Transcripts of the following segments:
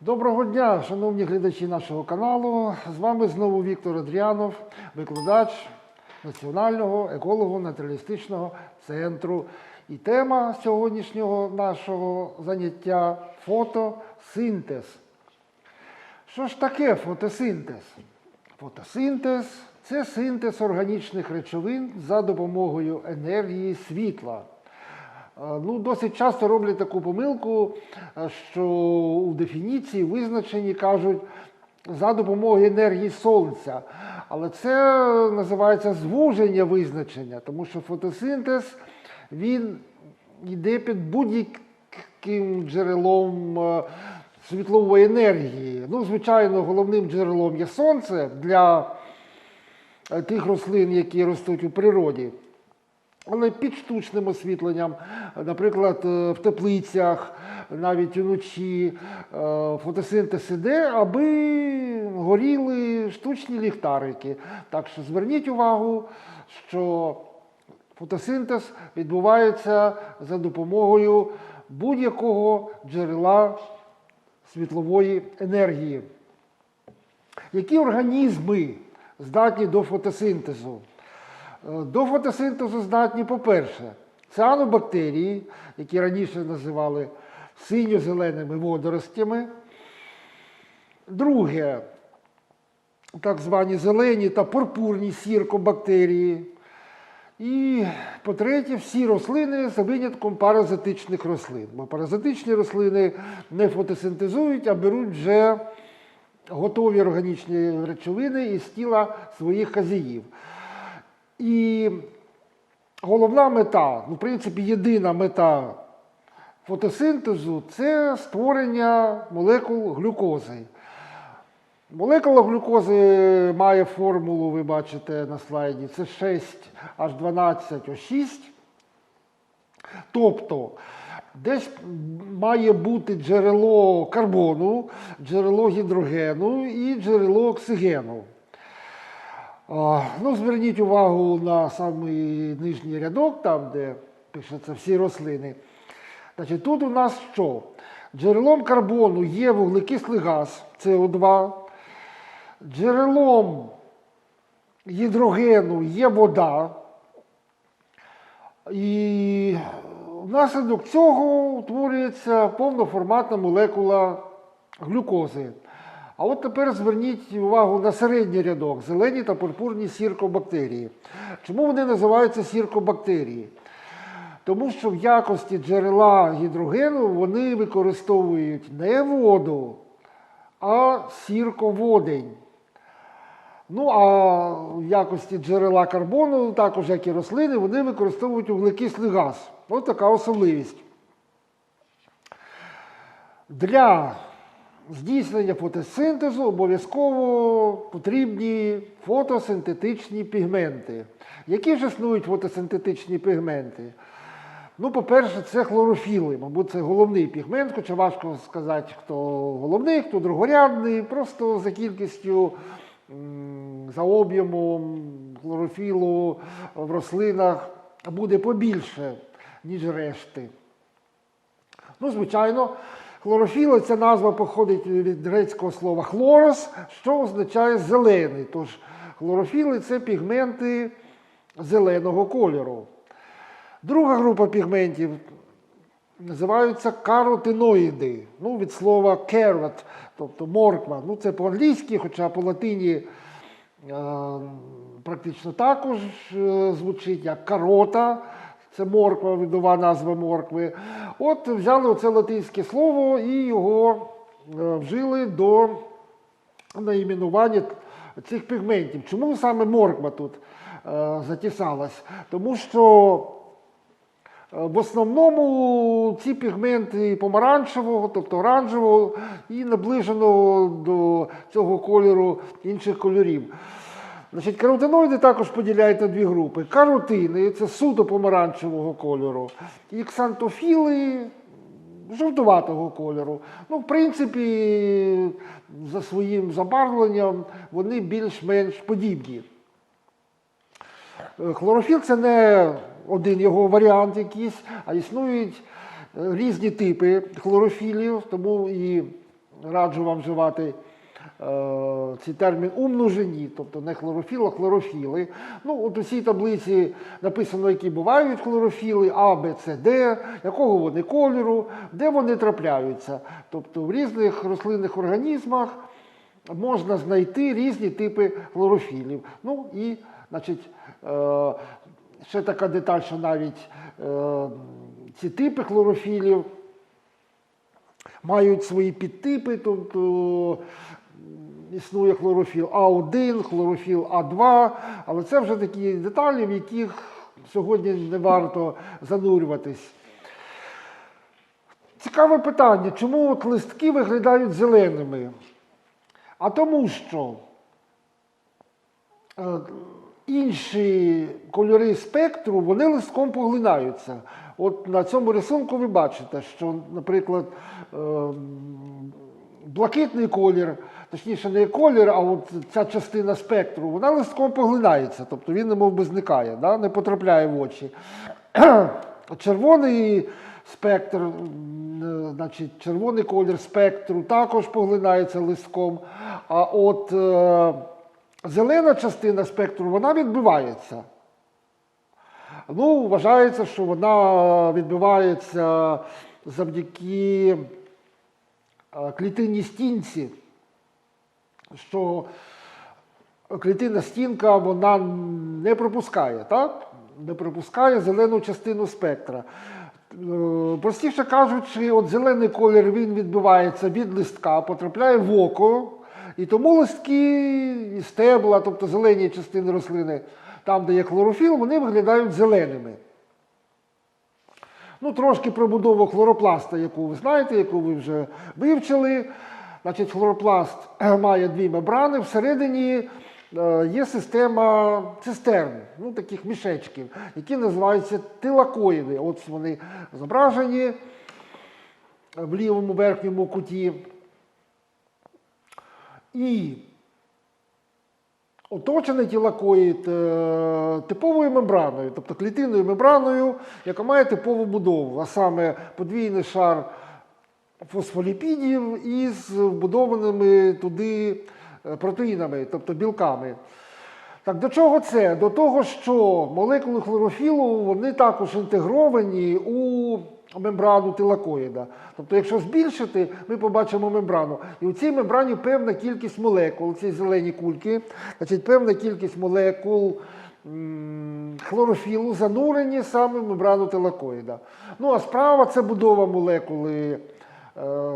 Доброго дня, шановні глядачі нашого каналу. З вами знову Віктор Адріанов, викладач Національного еколого-натуралістичного центру. І тема сьогоднішнього нашого заняття фотосинтез. Що ж таке фотосинтез? Фотосинтез це синтез органічних речовин за допомогою енергії світла. Ну, досить часто роблять таку помилку, що у дефініції визначені кажуть за допомогою енергії сонця. Але це називається звуження визначення, тому що фотосинтез він йде під будь-яким джерелом світлової енергії. Ну, звичайно, головним джерелом є сонце для е, тих рослин, які ростуть у природі. Але під штучним освітленням, наприклад, е, в теплицях, навіть уночі, е, фотосинтез іде, аби горіли штучні ліхтарики. Так що зверніть увагу, що фотосинтез відбувається за допомогою будь-якого джерела світлової енергії. Які організми здатні до фотосинтезу? Е, До фотосинтезу здатні, по-перше, цианобактерії, які раніше називали синьо-зеленими водоростями. Друге, так звані зелені та пурпурні сіркобактерії. І по-третє, всі рослини за винятком паразитичних рослин. Бо паразитичні рослини не фотосинтезують, а беруть вже готові органічні речовини із тіла своїх хазяїв. І головна мета, ну, в принципі, єдина мета фотосинтезу це створення молекул глюкози. Молекула глюкози має формулу, ви бачите на слайді, це 6H12O6. Тобто десь має бути джерело карбону, джерело гідрогену і джерело оксигену. Ну, зверніть увагу на самий нижній рядок, там, де пишеться всі рослини. Значить, тут у нас що? Джерелом карбону є вуглекислий газ СО2, джерелом гідрогену є вода. І внаслідок цього утворюється повноформатна молекула глюкози. А от тепер зверніть увагу на середній рядок зелені та пурпурні сіркобактерії. Чому вони називаються сіркобактерії? Тому що в якості джерела гідрогену вони використовують не воду, а сірководень. Ну, а в якості джерела карбону, також як і рослини, вони використовують вуглекислий газ. Ось така особливість. Для здійснення фотосинтезу обов'язково потрібні фотосинтетичні пігменти. Які ж існують фотосинтетичні пігменти? Ну, по-перше, це хлорофіли. Мабуть, це головний пігмент, хоча важко сказати, хто головний, хто другорядний. Просто за кількістю, за об'ємом хлорофілу в рослинах буде побільше, ніж решти. Ну, звичайно, хлорофіла ця назва походить від грецького слова хлорос, що означає зелений. Тож хлорофіли це пігменти зеленого кольору. Друга група пігментів називаються каротиноїди. Ну, від слова carrot, тобто морква. Ну, це по-англійськи, хоча по латині е, практично також е, звучить як карота. Це морква, видова назва моркви. От взяли оце латинське слово і його е, вжили до наіменування цих пігментів. Чому саме морква тут е, затісалась? Тому що е, в основному ці пігменти помаранчевого, тобто оранжевого, і наближеного до цього кольору інших кольорів. Значить, каротиноїди також поділяють на дві групи. Каротини це суто помаранчевого кольору, і ксантофіли жовтуватого кольору. Ну, в принципі, за своїм забарвленням вони більш-менш подібні. Е, Хлорофіл це не один його варіант якийсь, а існують е, різні типи хлорофілів, тому і раджу вам вживати цей термін у множині, тобто не хлорофіл, а хлорофіли. Ну, от у цій таблиці написано, які бувають хлорофіли, А, Б, С, Д, якого вони кольору, де вони трапляються. Тобто в різних рослинних організмах можна знайти різні типи хлорофілів. Ну і, значить, е, ще така деталь, що навіть е, ці типи хлорофілів мають свої підтипи, тобто існує хлорофіл А1, хлорофіл А2, але це вже такі деталі, в яких сьогодні не варто занурюватись. Цікаве питання, чому от листки виглядають зеленими? А тому що е, інші кольори спектру вони листком поглинаються. От на цьому рисунку ви бачите, що, наприклад, е, блакитний колір, точніше, не колір, а от ця частина спектру, вона листком поглинається, тобто він немов би зникає, да? не потрапляє в очі. Червоний спектр, е, значить, червоний колір спектру також поглинається листком. А от е, зелена частина спектру вона відбивається. Ну, вважається, що вона відбивається завдяки клітинній стінці, що клітинна стінка вона не пропускає, так? Не пропускає зелену частину спектра. Е, Простіше кажучи, от зелений колір він відбивається від листка, потрапляє в око, і тому листки і стебла, тобто зелені частини рослини, там, де є хлорофіл, вони виглядають зеленими. Ну, трошки про будову хлоропласта, яку ви знаєте, яку ви вже вивчили. Значить, хлоропласт е, має дві мембрани. Всередині е, є система цистерн, ну, таких мішечків, які називаються тилакоїди. От вони зображені в лівому верхньому куті. І оточений тілакоїд е, типовою мембраною, тобто клітинною мембраною, яка має типову будову, а саме подвійний шар фосфоліпідів із вбудованими туди е, протеїнами, тобто білками. Так до чого це? До того, що молекули хлорофілу вони також інтегровані у мембрану тилакоїда. Тобто, якщо збільшити, ми побачимо мембрану. І у цій мембрані певна кількість молекул, ці зелені кульки, значить, певна кількість молекул хлорофілу занурені саме в мембрану тилакоїда. Ну а справа це будова молекули е,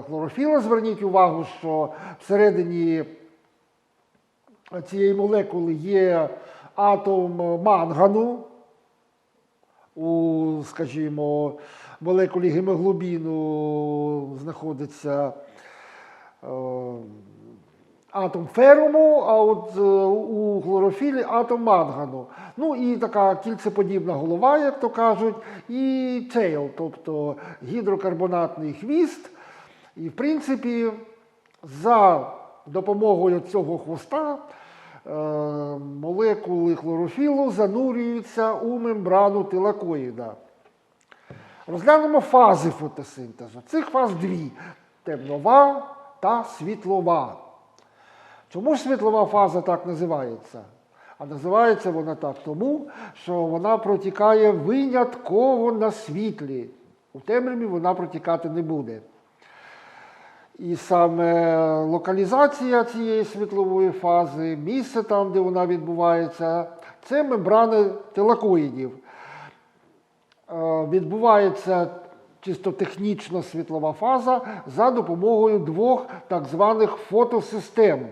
хлорофіла. Зверніть увагу, що всередині цієї молекули є атом мангану. У, скажімо, молекулі гемоглобіну знаходиться е, атом феруму, а от е, у хлорофілі атом мангану. Ну і така кільцеподібна голова, як то кажуть, і тейл, тобто гідрокарбонатний хвіст. І, в принципі, за допомогою цього хвоста молекули хлорофілу занурюються у мембрану тилакоїда. Розглянемо фази фотосинтезу. Цих фаз дві темнова та світлова. Чому ж світлова фаза так називається? А називається вона так тому, що вона протікає винятково на світлі. У темряві вона протікати не буде. І саме локалізація цієї світлової фази, місце там, де вона відбувається, це мембрани телакоїдів. Е, Відбувається чисто технічно світлова фаза за допомогою двох так званих фотосистем,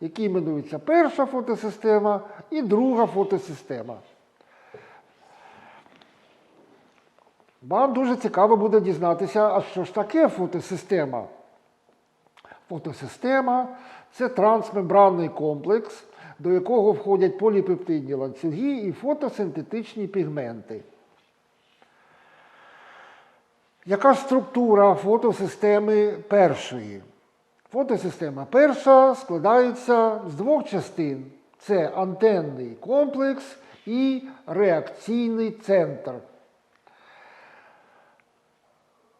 які іменуються перша фотосистема і друга фотосистема. Вам дуже цікаво буде дізнатися, а що ж таке фотосистема. Фотосистема це трансмембранний комплекс, до якого входять поліпептидні ланцюги і фотосинтетичні пігменти. Яка структура фотосистеми першої? Фотосистема перша складається з двох частин: це антенний комплекс і реакційний центр.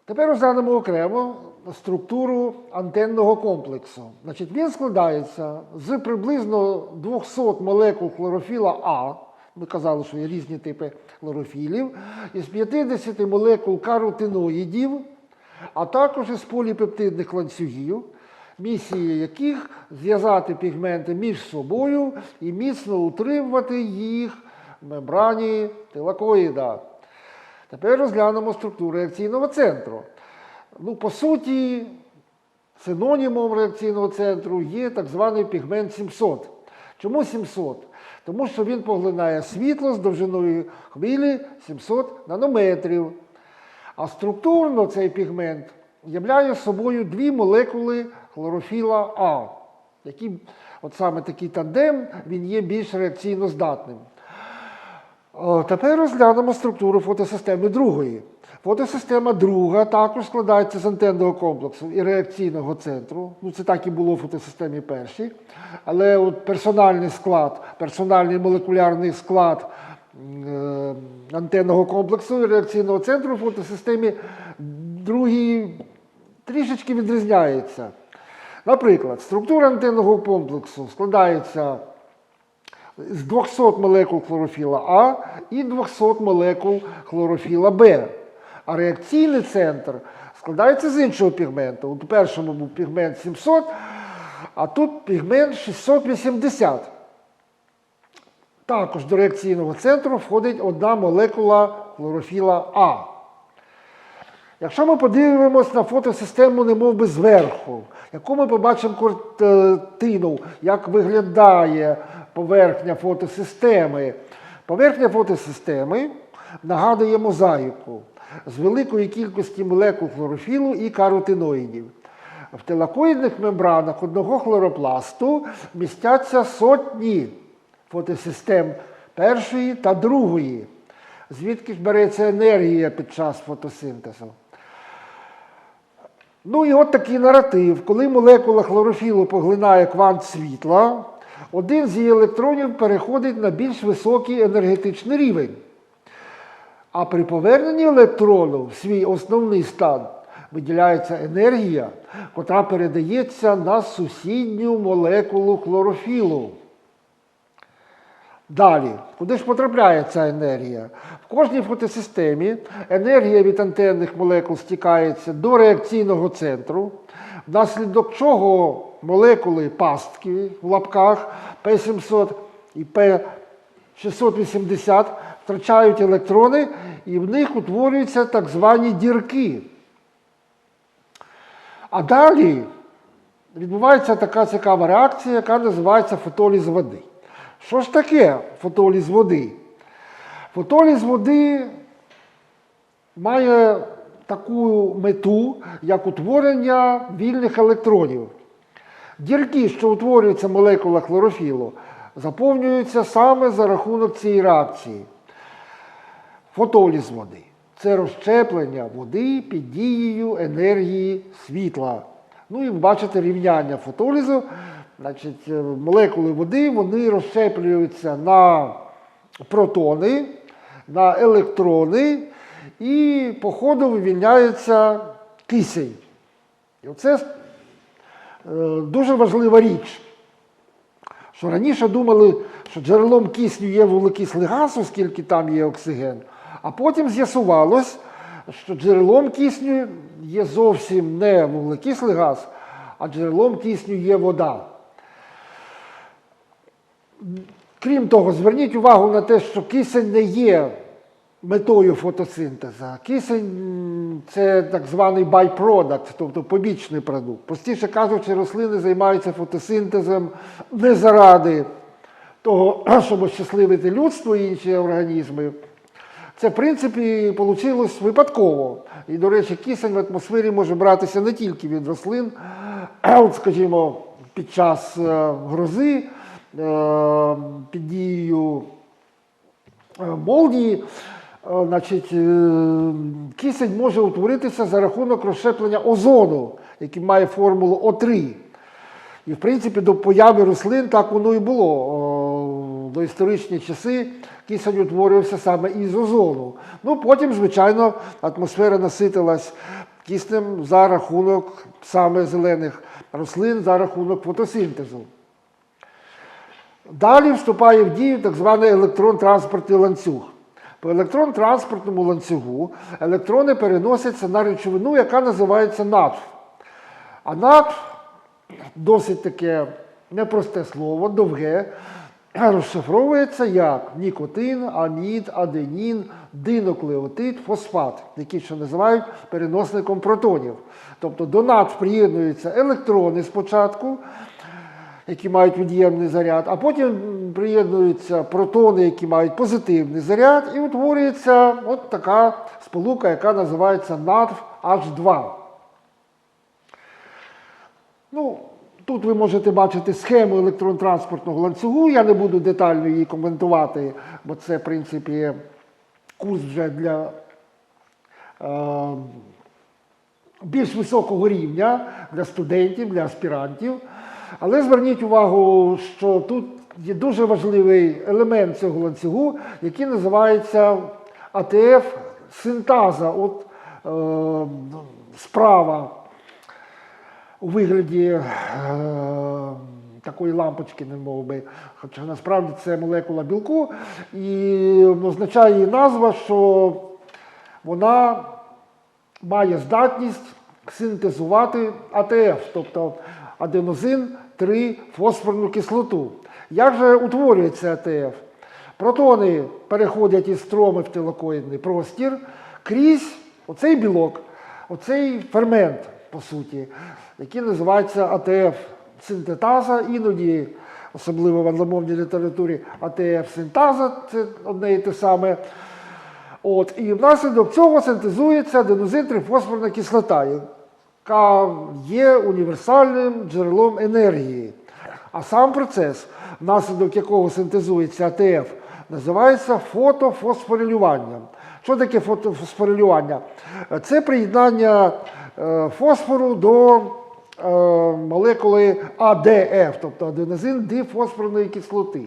Тепер розглянемо окремо структуру антенного комплексу. Значить, він складається з приблизно 200 молекул хлорофіла А. Ми казали, що є різні типи хлорофілів, із 50 молекул каротиноїдів, а також із поліпептидних ланцюгів, місії яких зв'язати пігменти між собою і міцно утримувати їх в мембрані тилакоїда. Тепер розглянемо структуру реакційного центру. Ну, по суті, синонімом реакційного центру є так званий пігмент 700. Чому 700? Тому що він поглинає світло з довжиною хвилі 700 нанометрів. А структурно цей пігмент являє собою дві молекули хлорофіла А, які, от саме такий тандем, він є більш реакційно здатним. Тепер розглянемо структуру фотосистеми другої. Фотосистема друга також складається з антенного комплексу і реакційного центру. Ну, це так і було в фотосистемі першій. Але от персональний склад, персональний молекулярний склад е, антенного комплексу і реакційного центру в фотосистемі другій трішечки відрізняється. Наприклад, структура антенного комплексу складається з 200 молекул хлорофіла А і 200 молекул хлорофіла Б. А реакційний центр складається з іншого пігменту. У першому був пігмент 700, а тут пігмент 680. Також до реакційного центру входить одна молекула хлорофіла А. Якщо ми подивимось на фотосистему немов би зверху, яку ми побачимо картину, як виглядає поверхня фотосистеми. Поверхня фотосистеми нагадує мозаїку з великої кількості молекул хлорофілу і каротиноїдів. В телакоїдних мембранах одного хлоропласту містяться сотні фотосистем першої та другої, звідки ж береться енергія під час фотосинтезу. Ну і от такий наратив. Коли молекула хлорофілу поглинає квант світла, один з її електронів переходить на більш високий енергетичний рівень. А при поверненні електрону в свій основний стан виділяється енергія, котра передається на сусідню молекулу хлорофілу. Далі, куди ж потрапляє ця енергія? В кожній фотосистемі енергія від антенних молекул стікається до реакційного центру, внаслідок чого молекули пастки в лапках P700 і P680 втрачають електрони, і в них утворюються так звані дірки. А далі відбувається така цікава реакція, яка називається фотоліз води. Що ж таке фотоліз води? Фотоліз води має таку мету, як утворення вільних електронів. Дірки, що утворюються молекула хлорофілу, заповнюються саме за рахунок цієї реакції. Фотоліз води це розщеплення води під дією енергії світла. Ну і ви бачите рівняння фотолізу. Значить, е, молекули води вони розщеплюються на протони, на електрони, і по ходу вивільняється кисень. І оце е, дуже важлива річ. Що раніше думали, що джерелом кисню є вуглекислий газ, оскільки там є оксиген, а потім з'ясувалось, що джерелом кисню є зовсім не вуглекислий газ, а джерелом кисню є вода. Крім того, зверніть увагу на те, що кисень не є метою фотосинтезу. Кисень це так званий byproduct, тобто побічний продукт. Простіше кажучи, рослини займаються фотосинтезом не заради того, щобощасливити людство і інші організми. Це, в принципі, вийшло випадково. І, до речі, кисень в атмосфері може братися не тільки від рослин, от, скажімо, під час е, грози, е, під дією е, молнії, е, значить, кисень може утворитися за рахунок розщеплення озону, який має формулу О3. І, в принципі, до появи рослин так воно і було. О, До історичні часи кисень утворювався саме із озону. Ну, потім, звичайно, атмосфера наситилась киснем за рахунок саме зелених рослин, за рахунок фотосинтезу. Далі вступає в дію так званий електрон-транспортний ланцюг. По електрон-транспортному ланцюгу електрони переносяться на речовину, яка називається натф. А натф досить таке непросте слово, довге, розшифровується як нікотин, анід, аденін, диноклеотид, фосфат, які ще називають переносником протонів. Тобто до натф приєднуються електрони спочатку, які мають від'ємний заряд, а потім приєднуються протони, які мають позитивний заряд, і утворюється от така сполука, яка називається натф H2. Ну, тут ви можете бачити схему електрон-транспортного ланцюгу. Я не буду детально її коментувати, бо це, в принципі, курс вже для е, більш високого рівня для студентів, для аспірантів. Але зверніть увагу, що тут є дуже важливий елемент цього ланцюгу, який називається АТФ синтаза. От е, справа у вигляді е, такої лампочки, не мов би, хоча насправді це молекула білку, і означає її назва, що вона має здатність синтезувати АТФ, тобто аденозин 3 фосфорну кислоту. Як же утворюється АТФ? Протони переходять із строми в телокоїдний простір крізь оцей білок, оцей фермент, по суті, який називається АТФ синтетаза, іноді, особливо в англомовній літературі, АТФ синтаза це одне і те саме. От, і внаслідок цього синтезується аденозин трифосфорна кислота, яка є універсальним джерелом енергії. А сам процес, внаслідок якого синтезується АТФ, називається фотофосфорилюванням. Що таке фотофосфорилювання? Це приєднання е, фосфору до е, молекули АДФ, тобто аденозин дифосфорної кислоти.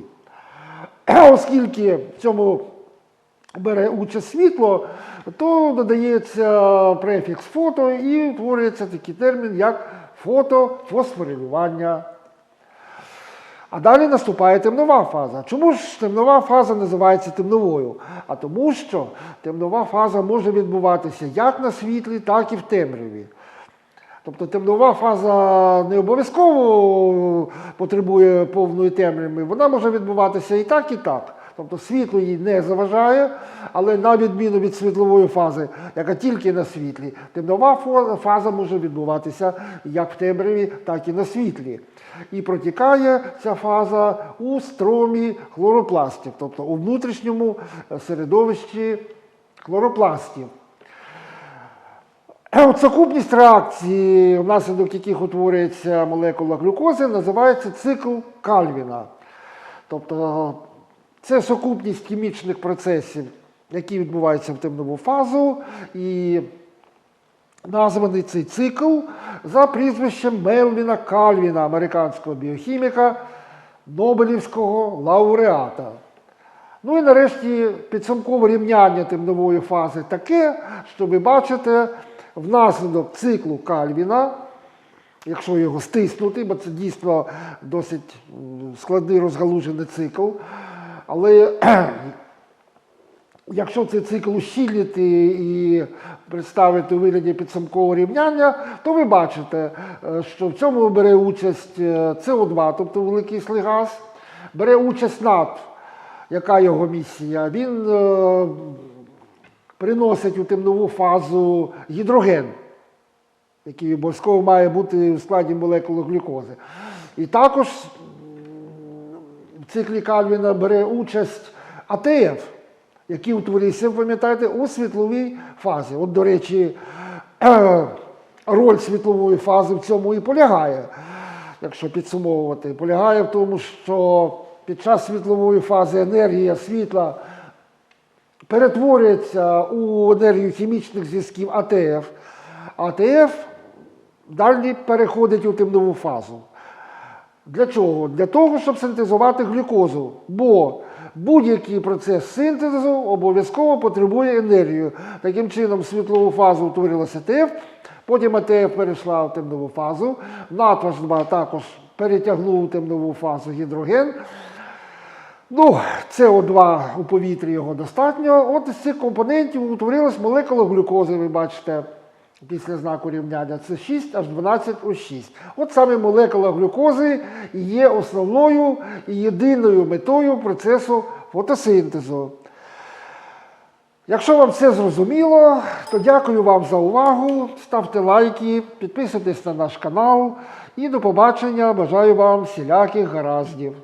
Оскільки в цьому бере участь світло, то додається префікс фото і утворюється такий термін, як фотофосфорилювання. А далі наступає темнова фаза. Чому ж темнова фаза називається темновою? А тому, що темнова фаза може відбуватися як на світлі, так і в темряві. Тобто темнова фаза не обов'язково потребує повної темряви, вона може відбуватися і так, і так. Тобто світло їй не заважає, але на відміну від світлової фази, яка тільки на світлі, темнова фаза може відбуватися як в темряві, так і на світлі. І протікає ця фаза у стромі хлоропластів, тобто у внутрішньому середовищі хлоропластів. От Сукупність реакцій, внаслідок яких утворюється молекула глюкози, називається цикл Кальвіна. Тобто це сукупність хімічних процесів, які відбуваються в темнову фазу, і названий цей цикл за прізвищем Мелвіна Кальвіна, американського біохіміка, Нобелівського лауреата. Ну і нарешті підсумкове рівняння темнової фази таке, що ви бачите внаслідок циклу Кальвіна, якщо його стиснути, бо це дійсно досить складний розгалужений цикл. Але якщо цей цикл ущільнити і представити у вигляді підсумкового рівняння, то ви бачите, е, що в цьому бере участь е, СО2, тобто великий газ, бере участь НАТ, яка його місія. Він е, приносить у темнову фазу гідроген, який обов'язково має бути в складі молекули глюкози. І також циклі Кальвіна бере участь АТФ, який утворився, пам'ятаєте, у світловій фазі. От, до речі, роль світлової фази в цьому і полягає, якщо підсумовувати, полягає в тому, що під час світлової фази енергія світла перетворюється у енергію хімічних зв'язків АТФ. АТФ далі переходить у темнову фазу. Для чого? Для того, щоб синтезувати глюкозу. Бо будь-який процес синтезу обов'язково потребує енергію. Таким чином, в світлову фазу утворилася ТФ, Потім АТФ перейшла в темнову фазу. НАТО також перетягнув у темнову фазу гідроген. Ну, СО2 у повітрі його достатньо. От із цих компонентів утворилась молекула глюкози, ви бачите, після знаку рівняння. Це 6 аж 12 о 6. От саме молекула глюкози є основною і єдиною метою процесу фотосинтезу. Якщо вам все зрозуміло, то дякую вам за увагу. Ставте лайки, підписуйтесь на наш канал і до побачення. Бажаю вам всіляких гараздів.